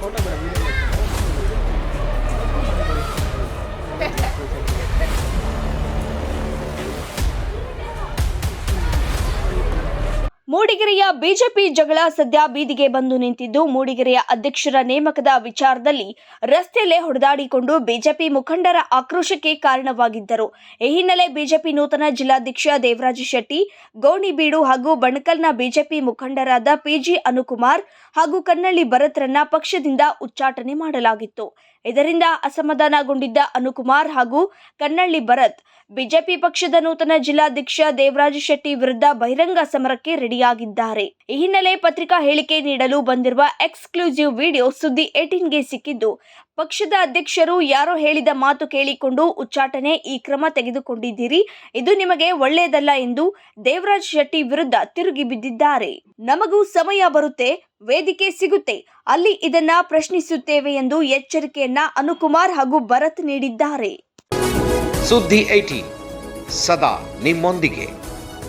Ponlo para mí. ಮೂಡಿಗೆರೆಯ BJP ಜಗಳ ಸದ್ಯ ಬೀದಿಗೆ ಬಂದು ನಿಂತಿದ್ದು ಮೂಡಿಗೆರೆಯ ಅಧ್ಯಕ್ಷರ ನೇಮಕದ ವಿಚಾರದಲ್ಲಿ ರಸ್ತೆಯಲ್ಲೇ ಹೊಡೆದಾಡಿಕೊಂಡು ಬಿಜೆಪಿ ಮುಖಂಡರ ಆಕ್ರೋಶಕ್ಕೆ ಕಾರಣವಾಗಿದ್ದರು. ಈ ಹಿನ್ನೆಲೆ ಬಿಜೆಪಿ ನೂತನ ಜಿಲ್ಲಾಧ್ಯಕ್ಷ ದೇವರಾಜ ಶೆಟ್ಟಿ ಗೋಣಿಬೀಡು ಹಾಗೂ ಬಣಕಲ್ನ ಬಿಜೆಪಿ ಮುಖಂಡರಾದ ಪಿಜಿ ಅನುಕುಮಾರ್ ಹಾಗೂ ಕನ್ನಳ್ಳಿ ಭರತ್ರನ್ನ ಪಕ್ಷದಿಂದ ಉಚ್ಚಾಟನೆ ಮಾಡಲಾಗಿತ್ತು. ಇದರಿಂದ ಅಸಮಾಧಾನಗೊಂಡಿದ್ದ ಅನುಕುಮಾರ್ ಹಾಗೂ ಕನ್ನಳ್ಳಿ ಭರತ್, ಬಿಜೆಪಿ ಪಕ್ಷದ ನೂತನ ಜಿಲ್ಲಾಧ್ಯಕ್ಷ ದೇವರಾಜ ಶೆಟ್ಟಿ ವಿರುದ್ಧ ಬಹಿರಂಗ ಸಮರಕ್ಕೆ ರೆಡಿಯಾಗಿದ್ದಾರೆ. ಈ ಹಿನ್ನೆಲೆ ಪತ್ರಿಕಾ ಹೇಳಿಕೆ ನೀಡಲು ಬಂದಿರುವ ಎಕ್ಸ್ಕ್ಲೂಸಿವ್ ವಿಡಿಯೋ ಸುದ್ದಿ ಏಟೀನ್ಗೆ ಸಿಕ್ಕಿದ್ದು, ಪಕ್ಷದ ಅಧ್ಯಕ್ಷರು ಯಾರೋ ಹೇಳಿದ ಮಾತು ಕೇಳಿಕೊಂಡು ಉಚ್ಚಾಟನೆ ಈ ಕ್ರಮ ತೆಗೆದುಕೊಂಡಿದ್ದೀರಿ. ಇದು ನಿಮಗೆ ಒಳ್ಳೆಯದಲ್ಲ ಎಂದು ದೇವರಾಜ್ ಶೆಟ್ಟಿ ವಿರುದ್ಧ ತಿರುಗಿ ಬಿದ್ದಿದ್ದಾರೆ. ನಮಗೂ ಸಮಯ ಬರುತ್ತೆ, ವೇದಿಕೆ ಸಿಗುತ್ತೆ. ಅಲ್ಲಿ ಇದನ್ನ ಪ್ರಶ್ನಿಸುತ್ತೇವೆ ಎಂದು ಎಚ್ಚರಿಕೆಯನ್ನ ಅನುಕುಮಾರ್ ಹಾಗೂ ಭರತ್ ನೀಡಿದ್ದಾರೆ. ಸುದ್ದಿ ಸದಾ ನಿಮ್ಮೊಂದಿಗೆ.